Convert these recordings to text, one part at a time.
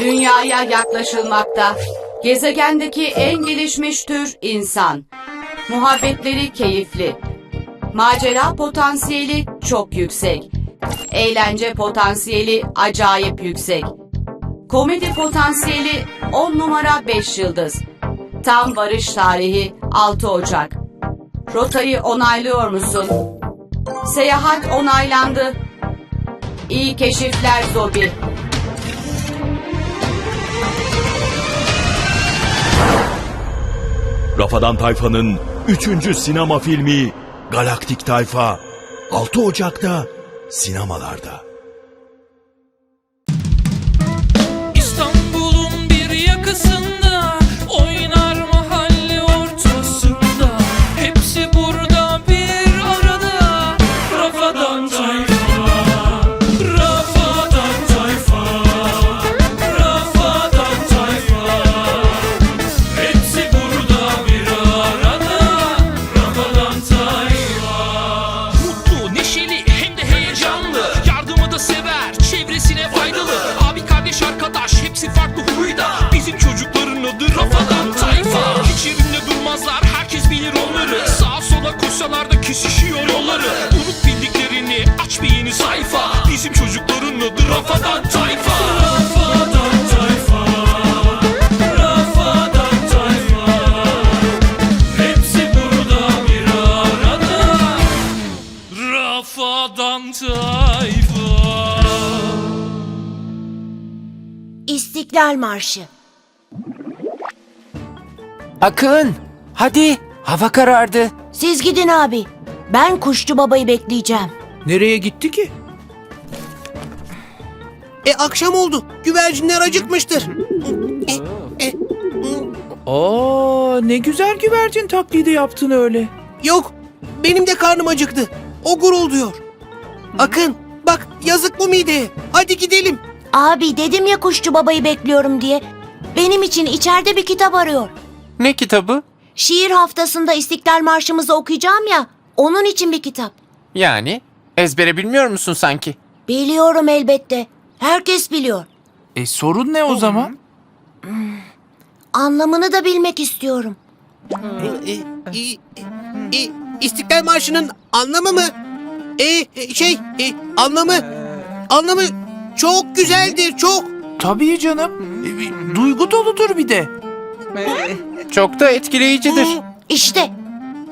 Dünyaya yaklaşılmakta. Gezegendeki en gelişmiş tür insan. Muhabbetleri keyifli. Macera potansiyeli çok yüksek. Eğlence potansiyeli acayip yüksek. Komedi potansiyeli 10 numara 5 yıldız. Tam varış tarihi 6 Ocak. Rotayı onaylıyor musun? Seyahat onaylandı. İyi keşifler Zobi. Rafadan Tayfa'nın 3. sinema filmi Galaktik Tayfa 6 Ocak'ta sinemalarda. Rafadan Tayfa Rafadan Tayfa Rafadan Tayfa Hepsi burada bir arada Rafadan Tayfa İstiklal Marşı. Akın, hadi hava karardı. Siz gidin abi. Ben Kuşçu Baba'yı bekleyeceğim. Nereye gitti ki? E akşam oldu. Güvercinler acıkmıştır. E, e, Aa, ne güzel güvercin taklidi yaptın öyle. yok. Benim de karnım acıktı. O gurulduyor. Akın bak yazık bu mideye. Hadi gidelim. Abi dedim ya Kuşçu Baba'yı bekliyorum diye. Benim için içeride bir kitap arıyor. Ne kitabı? Şiir haftasında İstiklal Marşımızı okuyacağım ya. Onun için bir kitap. Yani ezbere bilmiyor musun sanki? Biliyorum elbette. Herkes biliyor. E sorun ne o zaman? Anlamını da bilmek istiyorum. E, e, e, İstiklal Marşı'nın anlamı mı? E, e, şey e, anlamı anlamı çok güzeldir çok. Tabii canım. E, bir duygu doludur bir de. Çok da etkileyicidir. İşte.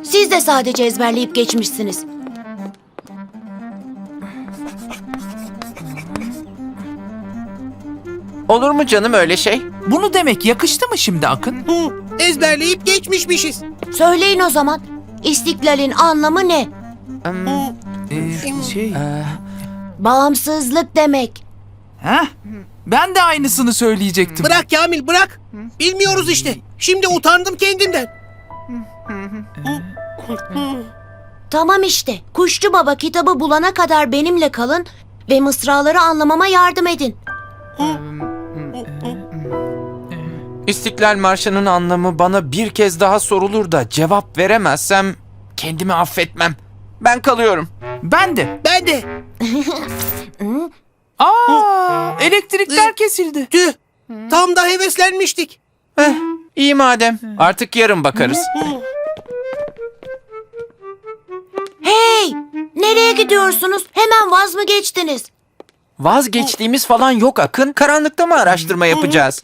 Siz de sadece ezberleyip geçmişsiniz. Olur mu canım öyle şey? Bunu demek yakıştı mı şimdi Akın? Hı, ezberleyip geçmişmişiz. Söyleyin o zaman. İstiklalin anlamı ne? Ee, şey... Bağımsızlık demek. Heh, ben de aynısını söyleyecektim. Bırak Kamil bırak. Bilmiyoruz işte. Şimdi utandım kendimden. Tamam işte. Kuşçu Baba kitabı bulana kadar benimle kalın ve mısraları anlamama yardım edin. İstiklal Marşı'nın anlamı bana bir kez daha sorulur da cevap veremezsem kendimi affetmem. Ben kalıyorum. Ben de. Ben de. Aa, elektrikler kesildi. Tüh. Tam da heveslenmiştik. Eh, iyi madem. Artık yarın bakarız. Hey! Nereye gidiyorsunuz? Hemen vaz mı geçtiniz? Vazgeçtiğimiz falan yok Akın. Karanlıkta mı araştırma yapacağız?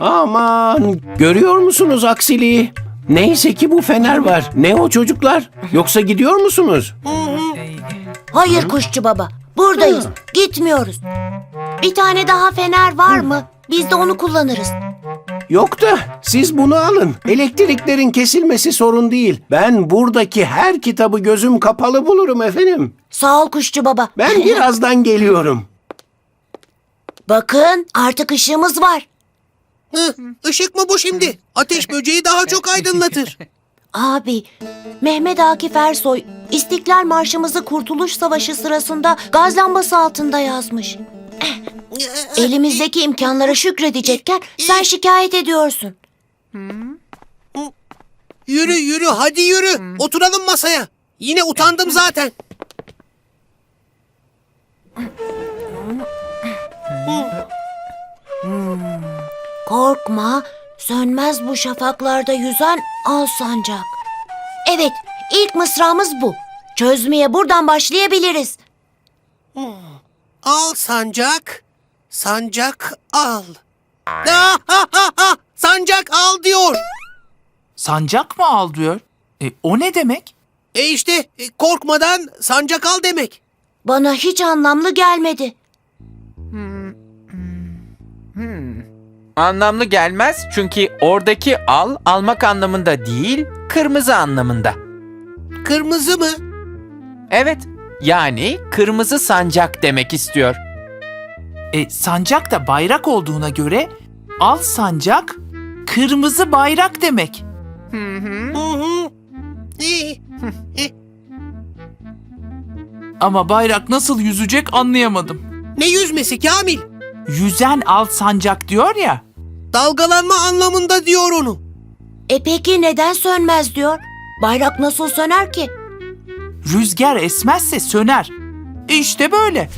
Aman görüyor musunuz aksiliği? Neyse ki bu fener var. Ne o çocuklar? Yoksa gidiyor musunuz? Hayır Kuşçu Baba. Buradayız. Gitmiyoruz. Bir tane daha fener var mı? Biz de onu kullanırız. Yok da siz bunu alın. Elektriklerin kesilmesi sorun değil. Ben buradaki her kitabı gözüm kapalı bulurum efendim. Sağ ol Kuşçu Baba. Ben birazdan geliyorum. Bakın artık ışığımız var. Hı, ışık mı bu şimdi? Ateş böceği daha çok aydınlatır. Abi, Mehmet Akif Ersoy İstiklal Marşımızı Kurtuluş Savaşı sırasında gaz lambası altında yazmış. Elimizdeki imkanlara şükredecekken sen şikayet ediyorsun. Yürü yürü hadi yürü. Oturalım masaya. Yine utandım zaten. Korkma, sönmez bu şafaklarda yüzen al sancak. Evet, ilk mısramız bu. Çözmeye buradan başlayabiliriz. Al sancak, sancak al. Ah, ah, ah, ah, sancak al diyor. Sancak mı al diyor? E, o ne demek? E işte e, korkmadan sancak al demek. Bana hiç anlamlı gelmedi. Anlamlı gelmez çünkü oradaki al almak anlamında değil, kırmızı anlamında. Kırmızı mı? Evet, yani kırmızı sancak demek istiyor. E, sancak da bayrak olduğuna göre al sancak kırmızı bayrak demek. Hı hı. İyi. Ama bayrak nasıl yüzecek anlayamadım. Ne yüzmesi Kamil? Yüzen al sancak diyor ya. Dalgalanma anlamında diyor onu. E peki neden sönmez diyor? Bayrak nasıl söner ki? Rüzgar esmezse söner. İşte böyle.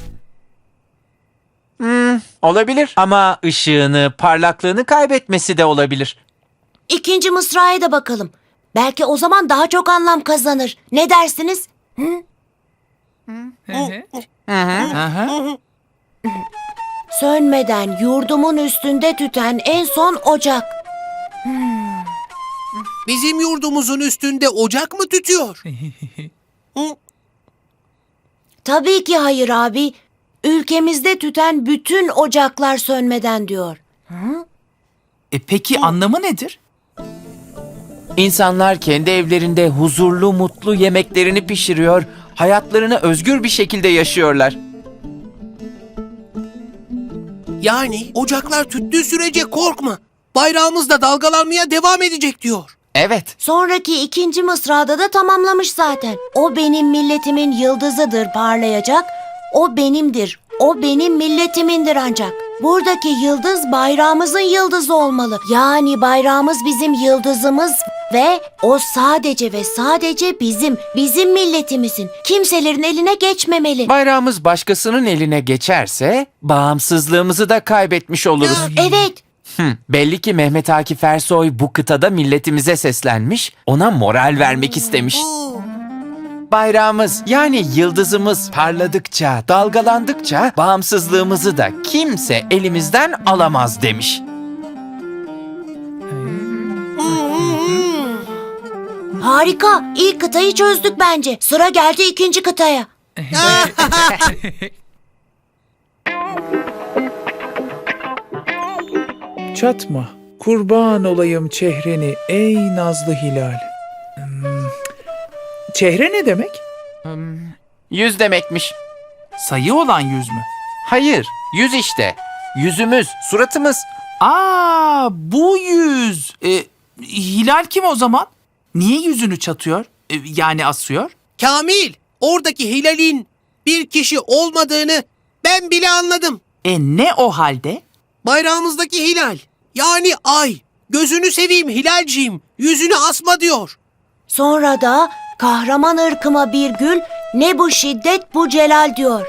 Olabilir ama ışığını, parlaklığını kaybetmesi de olabilir. İkinci mısraya da bakalım. Belki o zaman daha çok anlam kazanır. Ne dersiniz? Sönmeden yurdumun üstünde tüten en son ocak. Bizim yurdumuzun üstünde ocak mı tütüyor? Tabii ki hayır abi. Ülkemizde tüten bütün ocaklar sönmeden diyor. E peki anlamı nedir? İnsanlar kendi evlerinde huzurlu, mutlu yemeklerini pişiriyor, hayatlarını özgür bir şekilde yaşıyorlar. Yani ocaklar tüttüğü sürece korkma. Bayrağımız da dalgalanmaya devam edecek diyor. Evet, Sonraki ikinci mısrada da tamamlamış zaten. O benim milletimin yıldızıdır parlayacak. O benimdir. O benim milletimindir ancak. Buradaki yıldız bayrağımızın yıldızı olmalı. Yani bayrağımız bizim yıldızımız ve o sadece ve sadece bizim, bizim milletimizin. Kimselerin eline geçmemeli. bayrağımız başkasının eline geçerse bağımsızlığımızı da kaybetmiş oluruz. Evet, Hı, belli ki Mehmet Akif Ersoy bu kıtada milletimize seslenmiş, ona moral vermek istemiş. Bayrağımız yani yıldızımız parladıkça, dalgalandıkça bağımsızlığımızı da kimse elimizden alamaz demiş. harika. İlk kıtayı çözdük bence. Sıra geldi ikinci kıtaya. Çatma, kurban olayım çehreni ey nazlı hilal. Hmm, Çehre ne demek? Yüz demekmiş. Sayı olan yüz mü? Hayır, yüz işte. Yüzümüz, suratımız. Aa bu yüz. E, hilal kim o zaman? Niye yüzünü çatıyor? E, yani asıyor? Kamil, oradaki Hilal'in bir kişi olmadığını ben bile anladım. E ne o halde? Bayrağımızdaki Hilal. Yani ay. Gözünü seveyim Hilalciğim. Yüzünü asma diyor. Sonra da kahraman ırkıma bir gül ne bu şiddet bu celal diyor.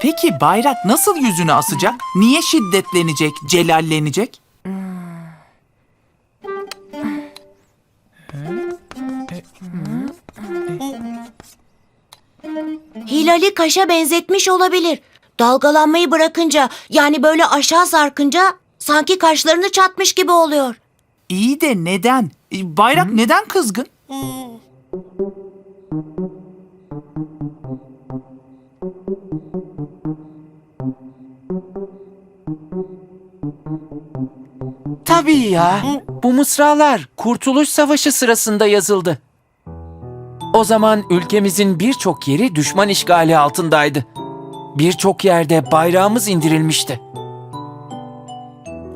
Peki bayrak nasıl yüzünü asacak? Niye şiddetlenecek, celallenecek? Hilal'i kaşa benzetmiş olabilir. Dalgalanmayı bırakınca yani böyle aşağı sarkınca sanki kaşlarını çatmış gibi oluyor. İyi de neden? E, bayrak neden kızgın? Tabii ya. Bu mısralar Kurtuluş Savaşı sırasında yazıldı. O zaman ülkemizin birçok yeri düşman işgali altındaydı. Birçok yerde bayrağımız indirilmişti.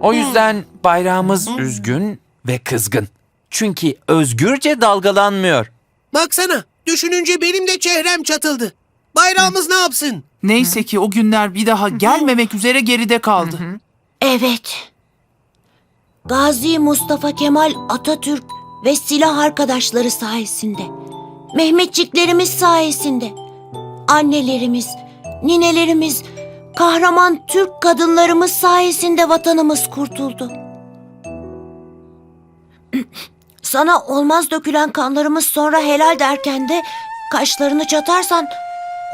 O yüzden bayrağımız üzgün ve kızgın. Çünkü özgürce dalgalanmıyor. Baksana, düşününce benim de çehrem çatıldı. Bayrağımız ne yapsın? Neyse ki o günler bir daha gelmemek üzere geride kaldı. Evet. Gazi Mustafa Kemal Atatürk ve silah arkadaşları sayesinde. Mehmetçiklerimiz sayesinde. Annelerimiz, ninelerimiz, kahraman Türk kadınlarımız sayesinde vatanımız kurtuldu. Sana olmaz dökülen kanlarımız sonra helal derken de kaşlarını çatarsan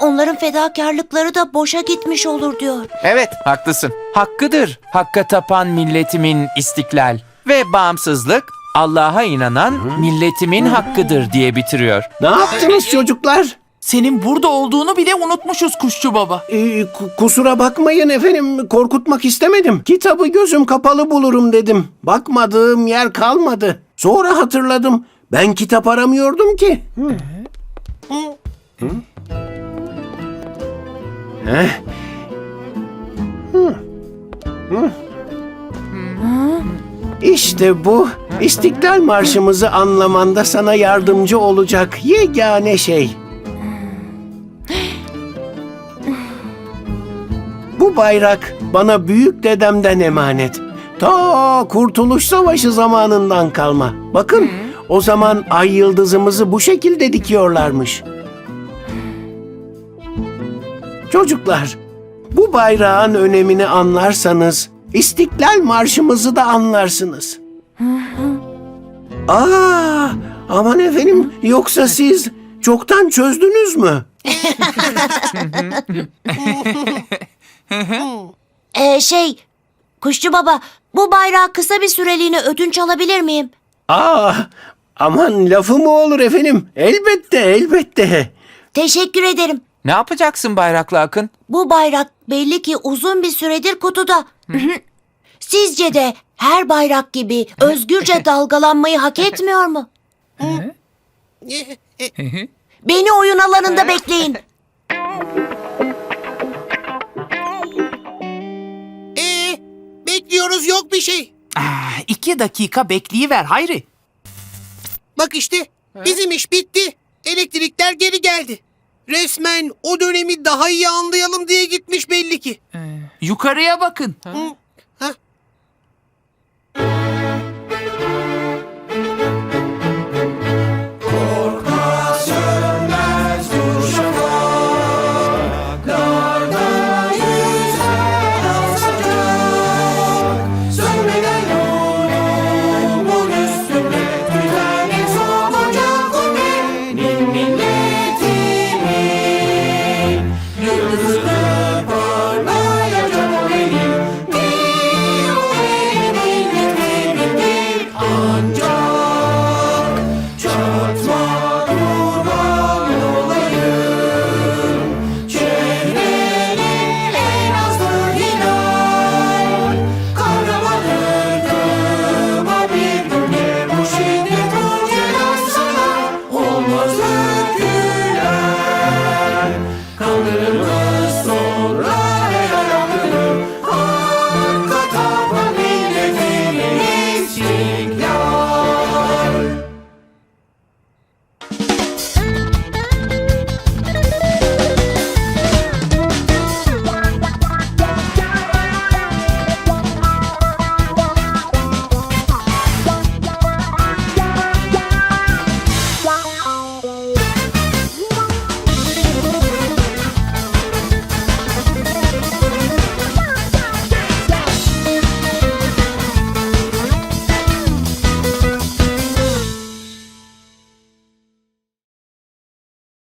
onların fedakarlıkları da boşa gitmiş olur diyor. Evet, haklısın. Hakkıdır hakka tapan milletimin istiklal ve bağımsızlık Allah'a inanan milletimin hakkıdır diye bitiriyor. Ne yaptınız çocuklar? Senin burada olduğunu bile unutmuşuz kuşçu baba. Ee, ku- kusura bakmayın efendim korkutmak istemedim. Kitabı gözüm kapalı bulurum dedim. Bakmadığım yer kalmadı. Sonra hatırladım. Ben kitap aramıyordum ki. İşte bu İstiklal Marşımızı anlamanda sana yardımcı olacak yegane şey. Bu bayrak bana büyük dedemden emanet. Ta Kurtuluş Savaşı zamanından kalma. Bakın o zaman ay yıldızımızı bu şekilde dikiyorlarmış. Çocuklar, bu bayrağın önemini anlarsanız İstiklal Marşımızı da anlarsınız. Aa, aman efendim yoksa siz çoktan çözdünüz mü? Ee, şey, kuşçu baba bu bayrağı kısa bir süreliğine ödünç alabilir miyim? Aa, aman lafı mı olur efendim? Elbette, elbette. Teşekkür ederim. Ne yapacaksın bayraklı Akın? Bu bayrak belli ki uzun bir süredir kutuda. Sizce de her bayrak gibi özgürce dalgalanmayı hak etmiyor mu? Beni oyun alanında bekleyin. Ee, bekliyoruz yok bir şey. Ah, iki dakika bekleyiver Hayri. Bak işte bizim iş bitti. Elektrikler geri geldi. Resmen o dönemi daha iyi anlayalım diye gitmiş belli ki. Yukarıya bakın. Ha,